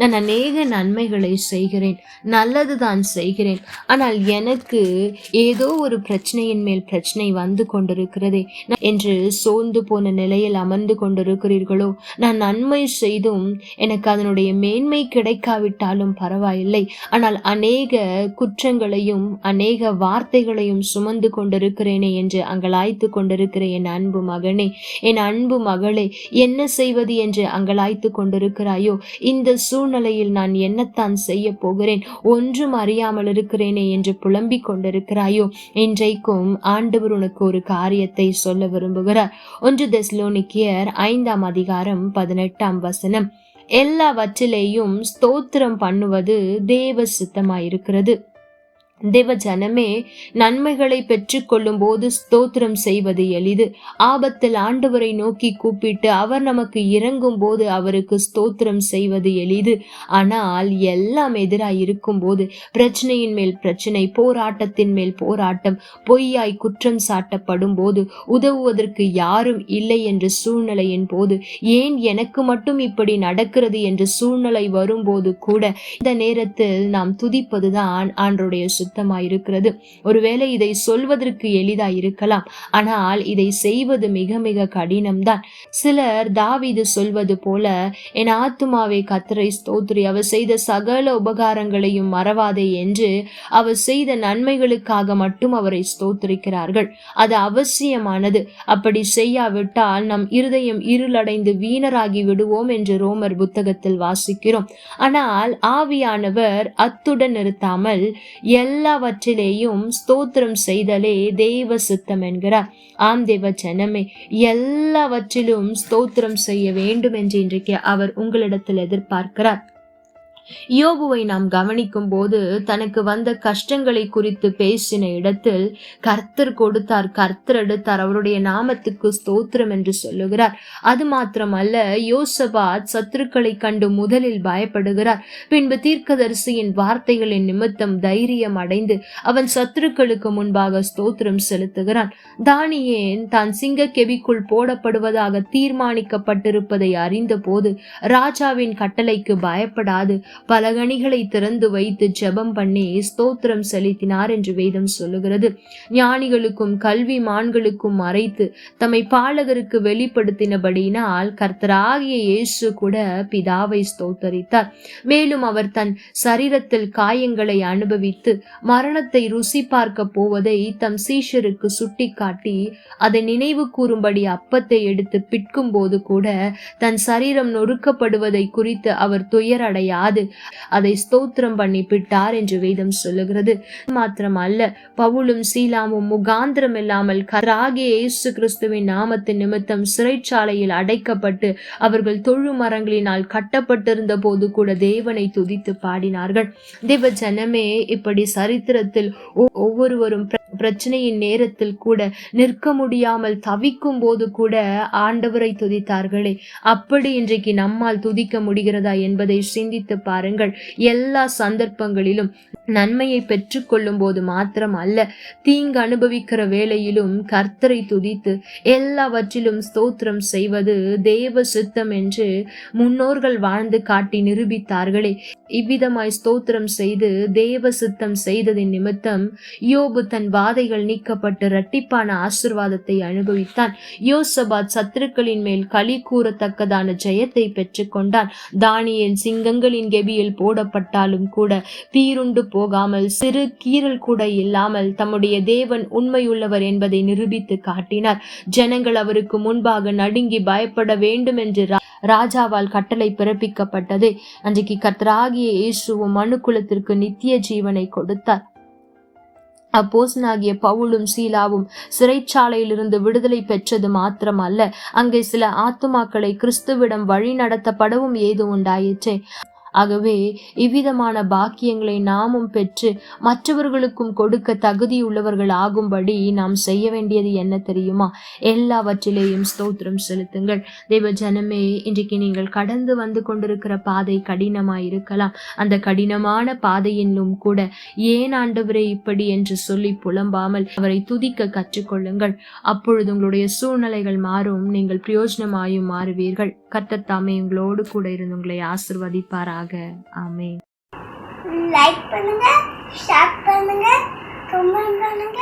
நான் அநேக நன்மைகளை செய்கிறேன் நல்லது தான் செய்கிறேன். ஆனால் எனக்கு ஏதோ ஒரு பிரச்சனையின் மேல் பிரச்சனை வந்து கொண்டிருக்கிறதே. என்று சோர்ந்து போன நிலையில் அமர்ந்து கொண்டிருக்கிறீர்களோ? நான் நன்மை செய்தும் எனக்கு அதனுடைய மேன்மை கிடைக்காவிட்டாலும் பரவாயில்லை. ஆனால் அநேக குற்றங்களையும் அநேக வார்த்தைகளையும் சுமந்து கொண்டிருக்கிறேனே என்று அங்கலாய்த்து கொண்டிருக்கிற என் அன்பு மகனே என் அன்பு மகளே என்ன செய்வது என்று அங்கலாய்த்து கொண்டிருக்கிறாயோ? இந்த சூழ்நிலையில் நான் என்னத்தான் செய்ய போகிறேன்? ஒன்றும் அறியாமல் இருக்கிறேனே என்று புலம்பிக் கொண்டிருக்கிறாயோ? இன்றைக்கும் ஆண்டவர் உனக்கு ஒரு காரியத்தை சொல்ல விரும்புகிறார். ஒன்று தெஸ்லோனிக்கியர் ஐந்தாம் அதிகாரம் பதினெட்டாம் வசனம். எல்லாவற்றிலேயும் ஸ்தோத்திரம் பண்ணுவது தேவ சித்தமாயிருக்கிறது. தேவ ஜனமே நன்மைகளை பெற்றுக்கொள்ளும் போது ஸ்தோத்திரம் செய்வது எளிது. ஆபத்தில் ஆண்டவரை நோக்கி கூப்பிட்டு அவர் நமக்கு இறங்கும் போது அவருக்கு ஸ்தோத்திரம் செய்வது எளிது. ஆனால் எல்லாம் எதிராக இருக்கும் போது பிரச்சனையின் மேல் பிரச்சனை போராட்டத்தின் மேல் போராட்டம் பொய்யாய் குற்றம் சாட்டப்படும் போது உதவுவதற்கு யாரும் இல்லை என்ற சூழ்நிலையின் போது ஏன் எனக்கு மட்டும் இப்படி நடக்கிறது என்ற சூழ்நிலை வரும்போது கூட இந்த நேரத்தில் நாம் துதிப்பதுதான் ஆண்டருடைய இருக்கிறது ஒருவேளை இதை சொல்வதற்கு எளிதாய் இருக்கலாம் ஆனால் இதை செய்வது மிக மிக கடினம்தான். சிலர் தாவிது சொல்வது போல என் ஆத்துமாவை கத்தரை ஸ்தோத்ரி அவர் செய்த சகல உபகாரங்களையும் மறவாதே என்று அவர் செய்த நன்மைகளுக்காக மட்டும் அவரை ஸ்தோத்திரிக்கிறார்கள். அது அவசியமானது. அப்படி செய்யாவிட்டால் நம் இருதயம் இருளடைந்து வீணராகி விடுவோம் என்று ரோமர் புத்தகத்தில் வாசிக்கிறோம். ஆனால் ஆவியானவர் அத்துடன் நிறுத்தாமல் எல்லாவற்றிலேயும் ஸ்தோத்திரம் செய்தலே தேவ சித்தம் என்கிறார். ஆம் தேவ ஜனமே எல்லாவற்றிலும் ஸ்தோத்திரம் செய்ய வேண்டும் என்று இன்றைக்கு அவர் உங்களிடத்தில் எதிர்பார்க்கிறார். யோபுவை நாம் கவனிக்கும் போது தனக்கு வந்த கஷ்டங்களை குறித்து பேசின இடத்தில் கர்த்தர் கொடுத்தார் கர்த்தர் எடுத்தார் அவருடைய நாமத்துக்கு ஸ்தோத்திரம் என்று சொல்லுகிறார். அது மாத்திரமல்ல யோசபாத் சத்துருக்களை கண்டு முதலில் பயப்படுகிறார். பின்பு தீர்க்கதரிசியின் வார்த்தைகளின் நிமித்தம் தைரியம் அடைந்து அவன் சத்துருக்களுக்கு முன்பாக ஸ்தோத்திரம் செலுத்துகிறான். தானியேன் தான் சிங்க கெவிக்குள் போடப்படுவதாக தீர்மானிக்கப்பட்டிருப்பதை அறிந்த போது ராஜாவின் கட்டளைக்கு பயப்படாது. பலகணிகளை திறந்து வைத்து ஜெபம் பண்ணி ஸ்தோத்திரம் செலுத்தினார் என்று வேதம் சொல்லுகிறது. ஞானிகளுக்கும் கல்வி மான்களுக்கும் மறைத்து தம்மை பாலகருக்கு வெளிப்படுத்தினபடியினால் கர்த்தராகிய இயேசு கூட பிதாவை ஸ்தோத்தரித்தார். மேலும் அவர் தன் சரீரத்தில் காயங்களை அனுபவித்து மரணத்தை ருசி பார்க்க போவதை தம் சீஷருக்கு சுட்டிக்காட்டி அதை நினைவு கூறும்படி அப்பத்தை எடுத்து பிட்கும் போது கூட தன் சரீரம் நொறுக்கப்படுவதை குறித்து அவர் துயரடையாது. அதை ஸ்தோத்திரம் பண்ணி பிட்டார் என்று வேதம் சொல்லுகிறது. மாத்திரம் அல்ல பவுலும் சீலாமும் முகாந்திரம் இல்லாமல் கராகிய இயேசு கிறிஸ்துவின் நாமத்தின் நிமித்தம் சிறைச்சாலையில் அடைக்கப்பட்டு அவர்கள் தொழு மரங்களினால் கட்டப்பட்டிருந்த போது கூட தேவனை துதித்து பாடினார்கள். தேவ ஜனமே இப்படி சரித்திரத்தில் ஒவ்வொருவரும் பிரச்சனையின் நேரத்தில் கூட நிற்க முடியாமல் தவிக்கும் போது கூட ஆண்டவரை துதித்தார்களே. அப்படி இன்றைக்கு நம்மால் துதிக்க முடிகிறதா என்பதை சிந்தித்து பாருங்கள். எல்லா சந்தர்ப்பங்களிலும் நன்மையை பெற்றுக்கொள்ளும் போது மாத்திரம் அல்ல தீங்கு அனுபவிக்கிற வேளையிலும் கர்த்தரை துதித்து எல்லாவற்றிலும் ஸ்தோத்திரம் செய்வது தேவ சித்தம் என்று முன்னோர்கள் வாழ்ந்து காட்டி நிரூபித்தார்களே. இவ்விதமாய் ஸ்தோத்திரம் செய்து தேவ சித்தம் செய்ததின் நிமித்தம் யோபு தன் பாதைகள் நீக்கப்பட்டு இரட்டிப்பான ஆசிர்வாதத்தை அனுபவித்தான். யோசபாத் சத்துருக்களின் மேல் களி கூறத்தக்கதான ஜெயத்தை பெற்றுக்கொண்டான் தானியல் சிங்கங்களின் கெபியில் போடப்பட்டாலும் கூட பீருண்டு போகாமல் சிறு கீறல் கூட இல்லாமல் தம்முடைய தேவன் உண்மையுள்ளவர் என்பதை நிரூபித்து காட்டினார். ஜனங்கள் அவருக்கு முன்பாக நடுங்கி பயப்பட வேண்டும் என்று ராஜாவால் கட்டளை பிறப்பிக்கப்பட்டது. அன்றைக்கு கத்ராகிய இயேசுவும் மனுக்குலத்திற்கு நித்திய ஜீவனை கொடுத்தார். அப்போசனாகிய பவுலும் சீலாவும் சிறைச்சாலையிலிருந்து விடுதலை பெற்றது மாத்திரம் அல்ல அங்கே சில ஆத்துமாக்களை கிறிஸ்துவிடம் வழி நடத்தப்படவும் ஏது உண்டாயிற்றே. ஆகவே இவ்விதமான பாக்கியங்களை நாமும் பெற்று மற்றவர்களுக்கும் கொடுக்க தகுதியுள்ளவர்கள் ஆகும்படி நாம் செய்ய வேண்டியது என்ன தெரியுமா? எல்லாவற்றிலேயும் ஸ்தோத்திரம் செலுத்துங்கள். தெய்வ ஜனமே இன்றைக்கு நீங்கள் கடந்து வந்து கொண்டிருக்கிற பாதை கடினமாய் இருக்கலாம். அந்த கடினமான பாதையிலும் கூட ஏன் ஆண்டவரே இப்படி என்று சொல்லி புலம்பாமல் அவரை துதிக்க கற்றுக்கொள்ளுங்கள். அப்பொழுது உங்களுடைய சூழ்நிலைகள் மாறும். நீங்கள் பிரயோஜனமாயும் மாறுவீர்கள். கர்த்தர் தாமே உங்களோடு கூட இருந்து உங்களை ஆண்டுகளாக ஆமே லைக் பண்ணுங்க ஷேர் பண்ணுங்க கமெண்ட் பண்ணுங்க.